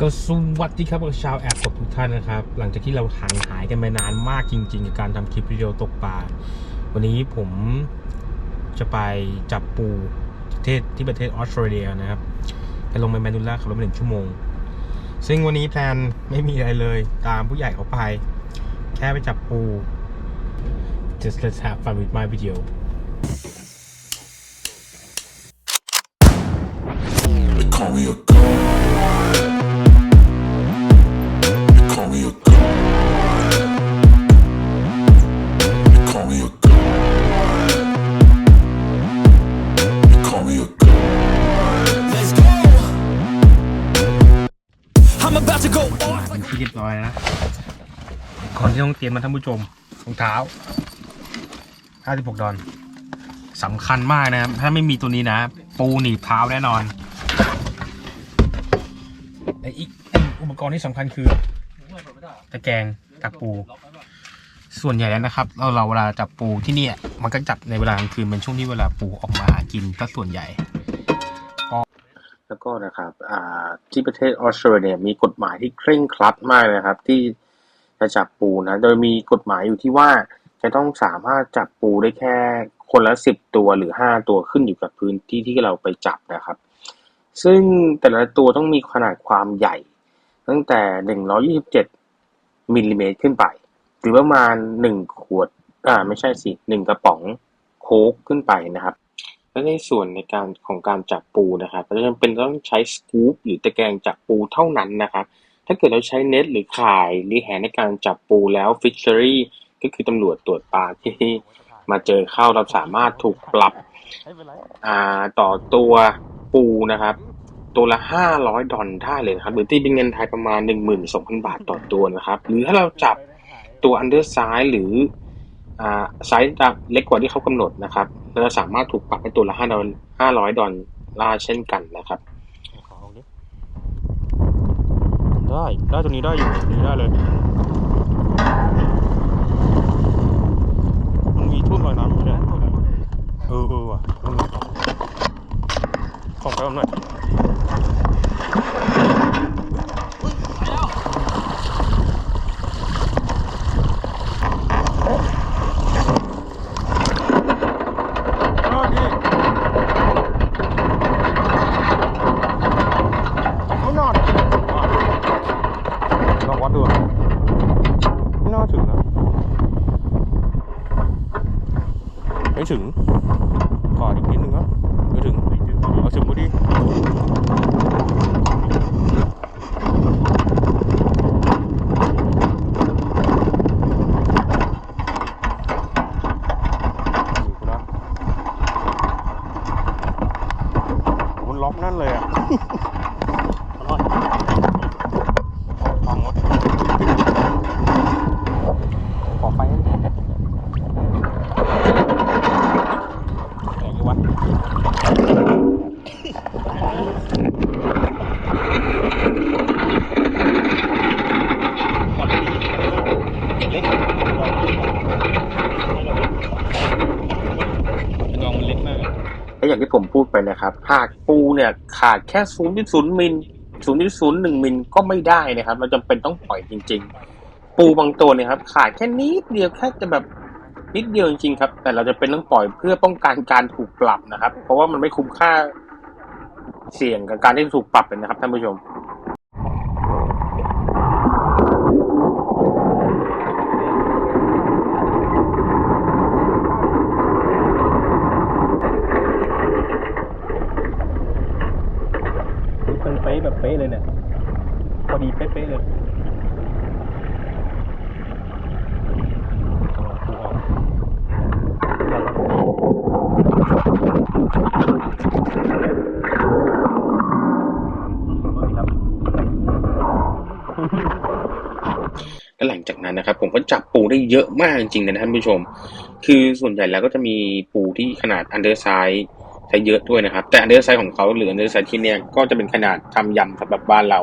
ก็สวัสดีครับชาวแอร์พอร์ตทุกท่านนะครับ หลังจากที่เราห่างหายกันไปนานมากจริงๆกับการทำคลิปวิดีโอตกปลาวันนี้ผมจะไปจับปูประเทศที่ประเทศออสเตรเลียนะครับไปลงไปแมนูล่าขับรถมาหนึ่งชั่วโมง ซึ่งวันนี้แพลนไม่มีอะไรเลยตามผู้ใหญ่เขาไป แค่ไปจับปู just let's have fun with my video They call me a เป็นที่เรียบร้อยนะก่อนที่ต้องเตรียมมาท่านผู้ชมรองเท้า 56 ดอนสำคัญมากนะครับ ถ้าไม่มีตัวนี้นะ ปูหนีบเท้าแน่นอนและอีกอุปกรณ์ที่สำคัญคือตะแกรงตักปู ส่วนใหญ่แล้วนะครับ เราเราเวลาจับปูที่นี่มันก็จับในเวลากลางคืนเป็นช่วงที่เวลาปูออกมาหากินก็ส่วนใหญ่ แล้วก็นะครับอ่าที่ประเทศออสเตรเลียมีกฎหมายที่เคร่งครัดมากนะครับ ที่จะจับปูนะ โดยมีกฎหมายอยู่ที่ว่าจะต้องสามารถจับปูได้แค่คนละสิบตัวหรือห้าตัวขึ้นอยู่กับพื้นที่ที่เราไปจับนะครับ ซึ่งแต่ละตัวต้องมีขนาดความใหญ่ ตั้งแต่หนึ่งร้อยี่สิบเจ็ดมิลลิเมตรขึ้นไป หรือประมาณหนึ่งขวด อ่าไม่ใช่สิหนึ่งกระป๋องโค้กขึ้นไปนะครับ และในส่วนในการของการจับปูนะครับเราจำเป็นต้องใช้สกู๊ปหรือตะแกรงจับปูเท่านั้นนะครับถ้าเกิดเราใช้เน็ตหรือข่ายหรือแหในการจับปูแล้วฟิชเชอรี่ก็คือตำรวจตรวจปลาที่มาเจอเข้าเราสามารถถูกปรับอ่าต่อตัวปูนะครับ ตัวละห้าร้อยดอลได้เลยครับหรือที่เป็นเงินไทยประมาณหนึ่งหมื่นสองพันบาทต่อตัวนะครับ หรือถ้าเราจับตัวอันเดอร์ไซส์หรือ ไซส์เล็กกว่าที่เขากำหนดนะครับเราจะสามารถถูกปรับให้ตัวละห้าดอลห้าร้อยดอลลาร์เช่นกันนะครับได้ได้ตัวนี้ได้อยู่ตัวนี้ได้เลย มันมีทุ่นลอยน้ำอยู่เนี่ยเออเออว่ะของไปมันหน่อยไม่นอนลองวัดดูไม่น่าถึงนะ ไม่ถึงขออีกนิดนึงนะไม่ถึงเอาถึงพอดีอยู่กูนะโหมันล็อกนั่นเลยอะ อร่อยฟังรถขอไฟให้หน่อยแรงดีวะลองมันเล็กมาก และอย่างที่ผมพูดไปนะครับหากปูเนี่ยขาดแค่ศูนย์จุดศูนย์มิลศูนย์จุดศูนย์หนึ่งมิลก็ไม่ได้นะครับ เราจำเป็นต้องปล่อยจริง ๆ ปูบางตัวเนี่ยครับ ขาดแค่นิดเดียวแค่จะแบบนิดเดียวจริงๆครับ แต่เราจะเป็นต้องปล่อยเพื่อป้องกันการถูกปรับนะครับ เพราะว่ามันไม่คุ้มค่าเสี่ยงกับการที่ถูกปรับเลยนะครับท่านผู้ชม เป็นเป๊ะแบบเป๊ะเลยเนี่ย พอดีเป๊ะๆเลยกำลังปูออกครับ และหลัง วันจับปูได้เยอะมากจริงๆนะท่านผู้ชม คือส่วนใหญ่แล้วก็จะมีปูที่ขนาดอันเดอร์ไซส์ใช้เยอะด้วยนะครับ แต่อันเดอร์ไซส์ของเขาหรืออันเดอร์ไซส์ที่เนี่ยก็จะเป็นขนาดทำยำสำหรับบ้านเรา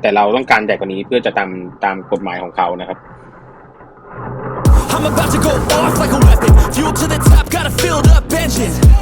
แต่เราต้องการใหญ่กว่านี้เพื่อจะตามตามกฎหมายของเขานะครับ I'm about to go off like a weapon. Fuel to the top, got a filled up engine.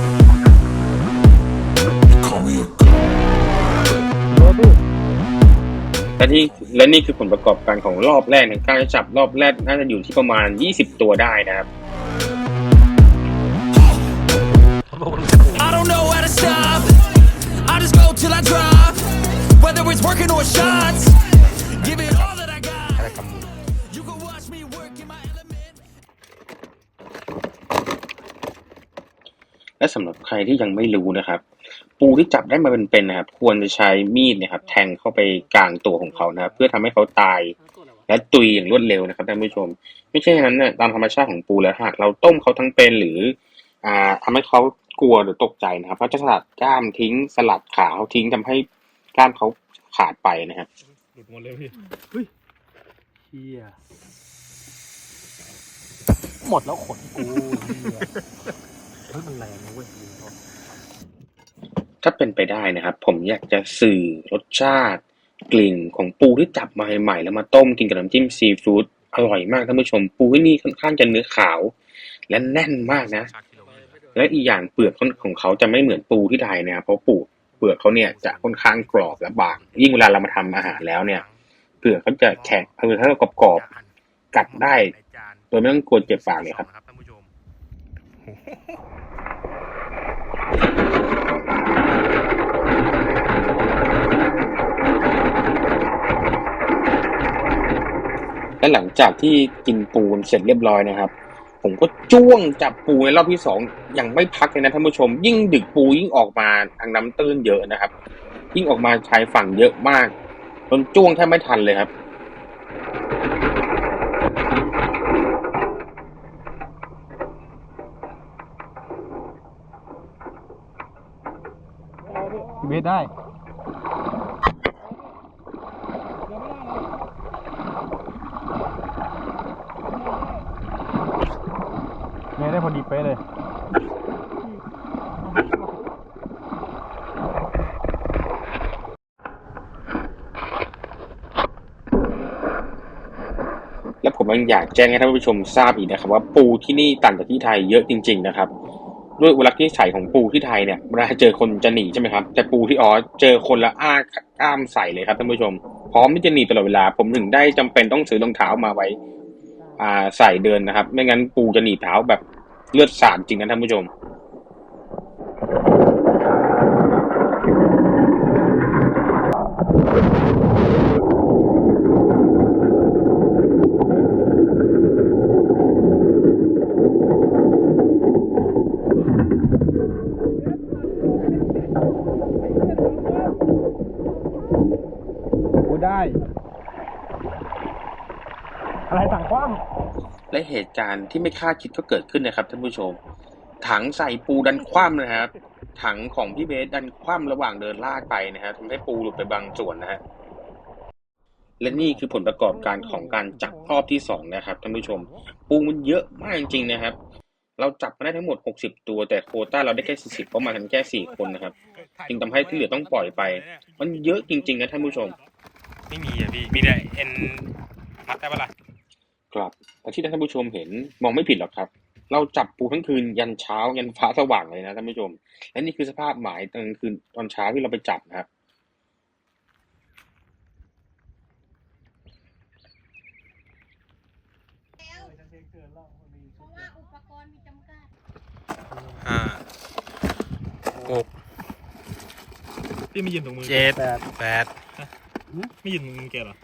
และที่และนี่คือผลประกอบการของรอบแรกในการจับรอบแรกน่าจะอยู่ที่ประมาณ 20 ตัวได้นะครับ I don't know how to stop. I just go till I drop. Whether it's working or shots, give it all that I got. You can watch me work in my element. และสำหรับใครที่ยังไม่รู้นะครับ ปูที่จับได้มาเป็นๆนะครับ ควรจะใช้มีดเนะครับ แทงเข้าไปกลางตัวของเขานะครับ เพื่อทำให้เขาตาย และตุยอย่างรวดเร็วนะครับท่านผู้ชม ไม่ใช่อย่างนั้นเนี่ยตามธรรมชาติของปูแล้วหากเราต้มเขาทั้งเป็นหรือ อ่าทำให้เขากลัวหรือตกใจนะครับเขาจะสลัดกล้ามทิ้งสลัดขาเขาทิ้งทำให้กล้ามเขาขาดไปนะครับหลุดหมดเลยพี่เฮ้ยเฮียหมดแล้วขนกูเฮียเฮ้ยมันแรงนะเว้ยยิงเขา ถ้าเป็นไปได้นะครับ ผมอยากจะสื่อรสชาติ กลิ่นของปูที่จับมาใหม่ๆแล้วมาต้มกินกับน้ำจิ้มซีฟู้ดอร่อยมากท่านผู้ชมปูที่นี่ค่อนข้างจะเนื้อขาว และแน่นมากนะ และอีกอย่างเปลือกของเขาจะไม่เหมือนปูที่ไทยนะครับเพราะปูเปลือกเขาเนี่ยจะค่อนข้างกรอบและบาง ยิ่งเวลาเรามาทำอาหารแล้วเนี่ย เปลือกเขาจะแข็งเออถ้ากรอบๆกัดได้โดยไม่ต้องกลัวเจ็บปากเลยครับ และหลังจากที่กินปูนเสร็จเรียบร้อยนะครับ ผมก็จ้วงจับปูในรอบที่สองอย่างไม่พักเลยนะท่านผู้ชม ยิ่งดึกปูยิ่งออกมาทางน้ำตื้นเยอะนะครับ ยิ่งออกมาชายฝั่งเยอะมากจนจ้วงแทบไม่ทันเลยครับเบสได้ ด้พอดีเป๊ะเลยและผมยังอยากแจ้งให้ท่านผู้ชมทราบอีกนะครับ ว่าปูที่นี่ต่างจากที่ไทยเยอะจริง ๆ นะครับ ด้วยอุลักษณ์นิสัยของปูที่ไทยเนี่ยเวลาเจอคนจะหนีใช่ไหมครับแต่ปูที่อ๋อเจอคนละอ้ากล้ามใส่เลยครับท่านผู้ชม พร้อมที่จะหนีตลอดเวลา ผมถึงได้จำเป็นต้องซื้อรองเท้ามาไว้ อ่าใส่เดินนะครับ ไม่งั้นปูจะหนีเท้าแบบ เลือดสาดจริงนะท่านผู้ชม โอ้ได้ อะไรสั่งคว่ และเหตุการณ์ที่ไม่คาดคิดก็เกิดขึ้นนะครับท่านผู้ชม ถังใส่ปูดันคว่ำนะครับ ถังของพี่เบสดันคว่ำระหว่างเดินลากไปนะฮะทำให้ปูหลุดไปบางส่วนนะฮะและนี่คือผลประกอบการของการจับรอบที่สองนะครับท่านผู้ชม ปูมันเยอะมากจริงๆนะครับ เราจับมาได้ทั้งหมด 60 ตัว แต่โคต้าเราได้แค่40เพราะมากันแค่4คนนะครับ จึงทำให้ที่เหลือต้องปล่อยไป มันเยอะจริงๆนะท่านผู้ชม ไม่มีอะพี่ มีแต่เอ็นพัดได้ปะล่ะ ครับแต่ที่ท่านผู้ชมเห็นมองไม่ผิดหรอกครับ เราจับปูทั้งคืนยันเช้ายันฟ้าสว่างเลยนะท่านผู้ชม และนี่คือสภาพหมายตอนกลางคืนตอนเช้าที่เราไปจับนะครับเพราะว่าอุปกรณ์มีจำกัดห้าหกพี่ไม่ยืนตรงมือเจ็ดแปดไม่ยืนตรงมือแกเหรอ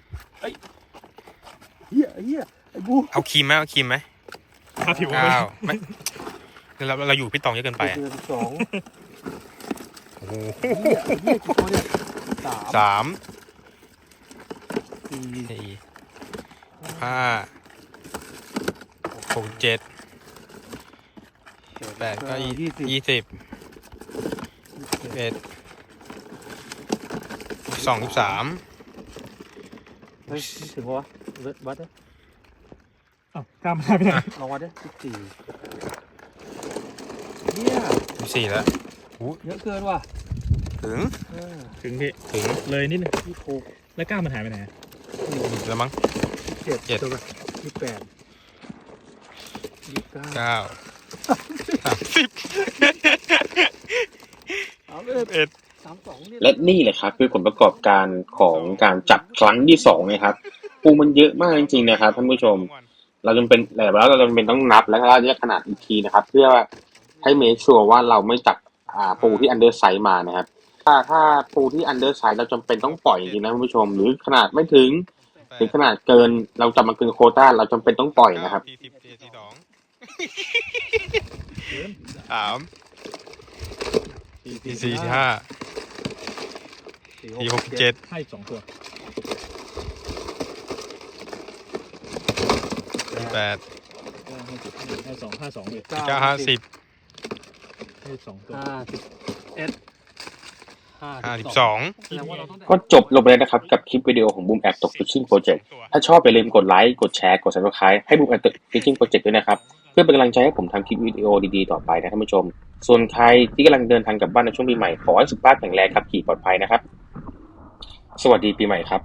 เฮียเฮียไอ้ บูเอาครีมไหมเอาครีมไหมถ้าผิวไม่เก้าไม่เราเราอยู่พี่ตองเยอะเกินไปอะสองโอ้โหเฮียเฮียกี่ตัวเนี่ยสามสามสี่สี่ห้าหกเจ็ดแปดก็ยี่ยี่สิบยี่สิบสิบเอ็ดสิบสองสิบสาม เฮ้ยนี่ถึงปะวะเลิศวัดดิ อ้าวกล้ามหายไปไหนลองวัดดิสิบสี่เนี่ยสิบสี่แล้วเยอะเกินว่ะถึงเออถึงพี่ถึงเลยนิดนึงยี่สิบหกแล้วกล้ามมันหายไปไหนแล้วมั้งยี่สิบเจ็ดเจ็ดยี่สิบแปดยี่สิบเก้าเก้าสามสิบเอาเลยเอ็ดสามสองเนี่ยและนี่แหละครับคือผลประกอบการของการจับครั้งที่สองนะครับปูมันเยอะมากจริงๆนะครับท่านผู้ชม เราจำเป็นแต่แล้วเราจำเป็นต้องนับแล้วก็แยกขนาดอีกทีนะครับ เพื่อให้เมคชัวร์ว่าเราไม่จับอ่าปูที่อันเดอร์ไซส์มานะครับ ถ้าถ้าปูที่อันเดอร์ไซส์เราจำเป็นต้องปล่อยจริงๆนะท่านผู้ชม หรือขนาดไม่ถึงหรือขนาดเกินเราจับมาเกินโควต้าเราจำเป็นต้องปล่อยนะครับ สี่สิบสี่สิบสองสามสี่สี่สี่ห้า สี่หกเจ็ด ให้สองตัว แปดให้สิบให้สองห้าสองเลยเก้าห้าสิบให้สองตัวห้าสิบเอ็ดห้าสิบสองก็จบลงไปแล้วนะครับ กับคลิปวิดีโอของบูมแอ t ตก Fishing Project ถ้าชอบอย่าลืมกดไลค์กดแชร์กด subscribe ให้บูมแอ t ตก Fishing Project ด้วยนะครับ เพื่อเป็นกำลังใจให้ผมทำคลิปวิดีโอดีๆต่อไปนะท่านผู้ชม ส่วนใครที่กำลังเดินทางกลับบ้านในช่วงปีใหม่ขอให้สุขภาพแข็งแรงครับขี่ปลอดภัยนะครับ สวัสดีปีใหม่ครับ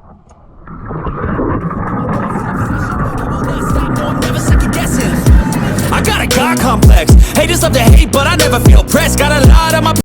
God complex. Haters love to hate, but I never feel pressed. Got a lot on my